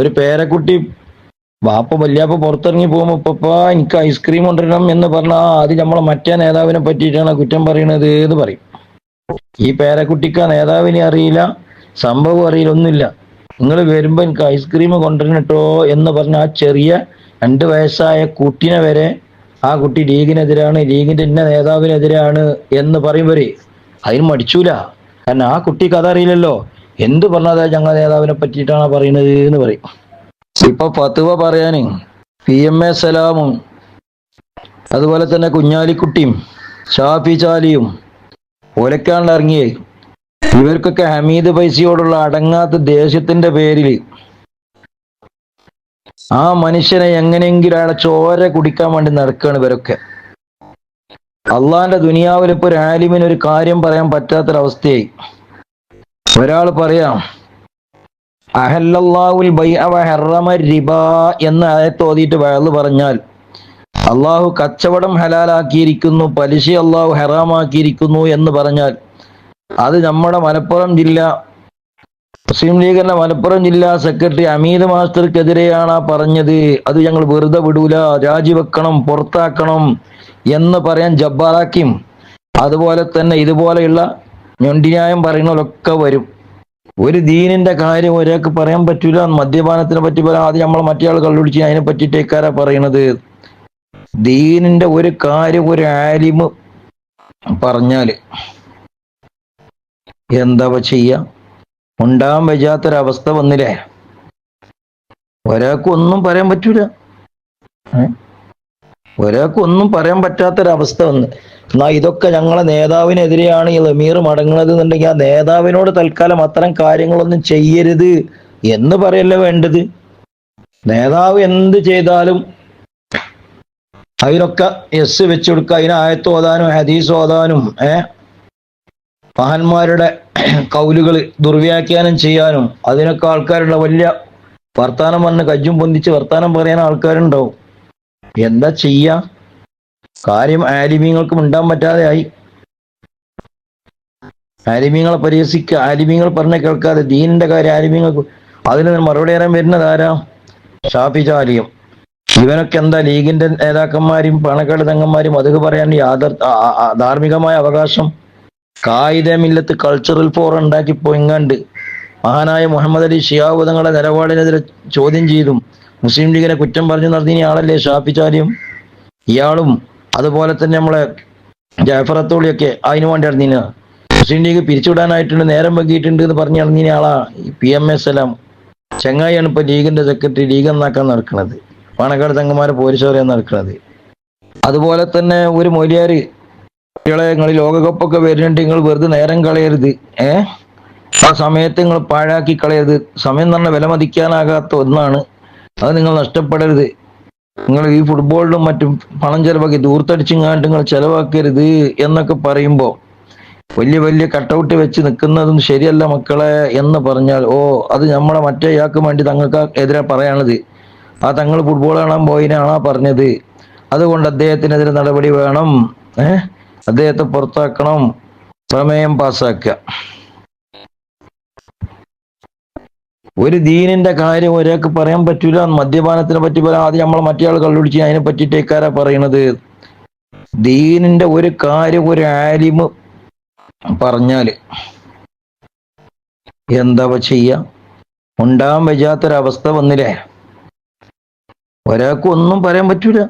ഒരു പേരക്കുട്ടി വാപ്പ വല്യാപ്പ പുറത്തിറങ്ങി പോകുമ്പോ ഇപ്പപ്പാ എനിക്ക് ഐസ്ക്രീം കൊണ്ടുവരണം എന്ന് പറഞ്ഞാ ആദ്യം നമ്മളെ മറ്റേ നേതാവിനെ പറ്റിയിട്ടാണ് കുറ്റം പറയണത് എന്ന് പറയും. ഈ പേരക്കുട്ടിക്ക് ആ നേതാവിനെ അറിയില്ല സംഭവം അറിയില്ല ഒന്നുമില്ല നിങ്ങൾ വരുമ്പോ എനിക്ക് ഐസ്ക്രീം കൊണ്ടുവരണട്ടോ എന്ന് പറഞ്ഞ ആ ചെറിയ രണ്ട് വയസ്സായ കുട്ടിനെ വരെ ആ കുട്ടി ലീഗിനെതിരാണ് ലീഗിന്റെ ഇന്ന നേതാവിനെതിരാണ് എന്ന് പറയും വരെ അതിന് മടിച്ചൂല. കാരണം ആ കുട്ടിക്ക് അതറിയില്ലല്ലോ. എന്ത് പറഞ്ഞാൽ ഞങ്ങൾ നേതാവിനെ പറ്റിയിട്ടാണ് പറയുന്നത് എന്ന് പറയും. ഇപ്പൊ പത്തുവ പറയാന് പി എം എ സലാമും അതുപോലെ തന്നെ കുഞ്ഞാലിക്കുട്ടിയും ഷാഫി ചാലിയും ഒലക്കാണ്ട് ഇറങ്ങിയേ. ഇവർക്കൊക്കെ ഹമീദ് പൈസയോടുള്ള അടങ്ങാത്ത ദേഷ്യത്തിന്റെ പേരിൽ ആ മനുഷ്യനെ എങ്ങനെയെങ്കിലും അയാളെ ചോര കുടിക്കാൻ വേണ്ടി നടക്കുകയാണ് ഇവരൊക്കെ. അള്ളാന്റെ ദുനിയാവിൽ ഒരു ആലിമിന് ഒരു കാര്യം പറയാൻ പറ്റാത്തൊരവസ്ഥയായി. ഒരാൾ പറയാം അഹല്ലല്ലാഹുൽ എന്ന് ഹറമ റിബ പറഞ്ഞാൽ അള്ളാഹു കച്ചവടം ഹലാലാക്കിയിരിക്കുന്നു പലിശ അള്ളാഹു ഹറാമാക്കിയിരിക്കുന്നു എന്ന് പറഞ്ഞാൽ അത് നമ്മുടെ മലപ്പുറം ജില്ല മുസ്ലിം ലീഗിന്റെ മലപ്പുറം ജില്ലാ സെക്രട്ടറി അമീദ് മാസ്റ്റർക്കെതിരെയാണ് ആ പറഞ്ഞത്. അത് ഞങ്ങൾ വെറുതെ വിടൂല രാജിവെക്കണം പുറത്താക്കണം എന്ന് പറയാൻ ജബ്ബാറാക്കിയും അതുപോലെ തന്നെ ഇതുപോലെയുള്ള ഞൊണ്ടിന്യായം പറയുന്നവരൊക്കെ വരും. ഒരു ദീനിന്റെ കാര്യം ഒരാൾക്ക് പറയാൻ പറ്റൂല മദ്യപാനത്തിനെ പറ്റി പറയാം ആദ്യം നമ്മൾ മറ്റേ ആൾ കള്ളുപിടിച്ച് അതിനെ പറ്റിട്ടേക്കാരാ പറയണത്. ദീനിന്റെ ഒരു കാര്യം ഒരു ആലിമ് പറഞ്ഞാൽ എന്താ ചെയ്യ? ഉണ്ടാകാൻ വയ്യാത്തൊരവസ്ഥ വന്നില്ലേ? ഒരാൾക്കൊന്നും പറയാൻ പറ്റൂല? ഒരാൾക്ക് ഒന്നും പറയാൻ പറ്റാത്തൊരവസ്ഥ വന്ന്. എന്നാ ഇതൊക്കെ ഞങ്ങളെ നേതാവിനെതിരെയാണ് ഈ ലമീർ മടങ്ങുന്നത് എന്നുണ്ടെങ്കിൽ ആ നേതാവിനോട് തൽക്കാലം അത്തരം കാര്യങ്ങളൊന്നും ചെയ്യരുത് എന്ന് പറയല്ലേ വേണ്ടത്? നേതാവ് എന്ത് ചെയ്താലും അതിനൊക്കെ എസ് വെച്ചു കൊടുക്കുക. അതിന് ആയത്ത് ഓതാനും ഹദീസ് ഓതാനും ഏ? മഹാന്മാരുടെ കൗലുകൾ ദുർവ്യാഖ്യാനം ചെയ്യാനും അതിനൊക്കെ ആൾക്കാരുടെ വലിയ വർത്താനം വന്ന് കജ്ജും പൊന്തിച്ച് വർത്താനം പറയാൻ ആൾക്കാരുണ്ടാവും. എന്താ ചെയ്യാ? കാര്യം ആലിമീങ്ങൾക്ക് ഉണ്ടാൻ പറ്റാതെ ആയി. ആലിമീങ്ങളെ പരിഹസിക്കുക ആലിമീങ്ങൾ പറഞ്ഞ കേൾക്കാതെ ദീനിന്റെ കാര്യം ആലിമീങ്ങൾക്ക് അതിന് മറുപടി തരാൻ വരുന്നത് ആരാ? ഷാഫി ചാലിയും ഇവനൊക്കെ എന്താ ലീഗിന്റെ നേതാക്കന്മാരും പണക്കാട് തങ്ങന്മാരും പറയാൻ യാഥാർ ധാർമ്മികമായ അവകാശം? കായികമില്ലത്ത് കൾച്ചറൽ ഫോറം ഉണ്ടാക്കി പൊങ്ങാണ്ട് മഹാനായ മുഹമ്മദ് അലി ഷിയാബ് തങ്ങളുടെ നിലപാടിനെതിരെ ചോദ്യം ചെയ്തും മുസ്ലിം ലീഗിനെ കുറ്റം പറഞ്ഞു നടത്തിയ ആളല്ലേ ഷാഫിചാരിയും ഇയാളും അതുപോലെ തന്നെ നമ്മളെ ജാഫറത്തോളിയൊക്കെ അതിന് വേണ്ടി ഇറങ്ങിന മുസ്ലിം ലീഗ് പിരിച്ചുവിടാനായിട്ടുണ്ട് നേരം വൈകിയിട്ടുണ്ട് എന്ന് പറഞ്ഞു ഇറങ്ങിയ ആളാ പി എം എസ് എല്ലാം. ചെങ്ങായിയാണ് ഇപ്പൊ ലീഗിന്റെ സെക്രട്ടറി ലീഗ് എന്നാക്കാൻ നടക്കുന്നത് പാണക്കാട് തങ്ങന്മാരെ പോലീസ് പറയാൻ നടക്കുന്നത് അതുപോലെ തന്നെ ഒരു മൊലിയാർ കുട്ടികളെ നിങ്ങൾ ലോകകപ്പൊക്കെ വരുന്നുണ്ട് നിങ്ങൾ വെറുതെ നേരം കളയരുത് ഏഹ് ആ സമയത്ത് നിങ്ങൾ പാഴാക്കി കളയരുത്. സമയം തന്നെ വില മതിക്കാനാകാത്ത ഒന്നാണ് അത് നിങ്ങൾ നഷ്ടപ്പെടരുത്. നിങ്ങൾ ഈ ഫുട്ബോളിലും മറ്റും പണം ചെലവാക്കി ദൂർത്തടിച്ചിങ്ങാണ്ട് നിങ്ങൾ ചെലവാക്കരുത് എന്നൊക്കെ പറയുമ്പോൾ വലിയ വലിയ കട്ടൗട്ട് വെച്ച് നിൽക്കുന്നതും ശരിയല്ല മക്കളെ എന്ന് പറഞ്ഞാൽ ഓ അത് നമ്മളെ മറ്റേ ഇയാൾക്ക് വേണ്ടി തങ്ങൾക്ക് എതിരെ പറയാനുള്ളത്. ആ തങ്ങൾ ഫുട്ബോൾ കാണാൻ പോയിനാണാ പറഞ്ഞത്. അതുകൊണ്ട് അദ്ദേഹത്തിനെതിരെ നടപടി വേണം. ഏഹ് അദ്ദേഹത്തെ പുറത്താക്കണം. പ്രമേയം പാസ്സാക്കുക ഒരു ദീനിന്റെ കാര്യം ഒരാൾക്ക് പറയാൻ പറ്റൂല മദ്യപാനത്തിനെ പറ്റി പറയാം ആദ്യം നമ്മൾ മറ്റേ ആൾ കള്ളുപിടിച്ച് അതിനെ പറ്റിട്ടേക്കാരാ പറയണത്. ദീനിന്റെ ഒരു കാര്യം ഒരു ആലിമ് പറഞ്ഞാൽ എന്താ ചെയ്യ? ഉണ്ടാകാൻ വയ്യാത്തൊരവസ്ഥ വന്നില്ലേ? ഒരാൾക്ക് ഒന്നും പറയാൻ പറ്റൂല.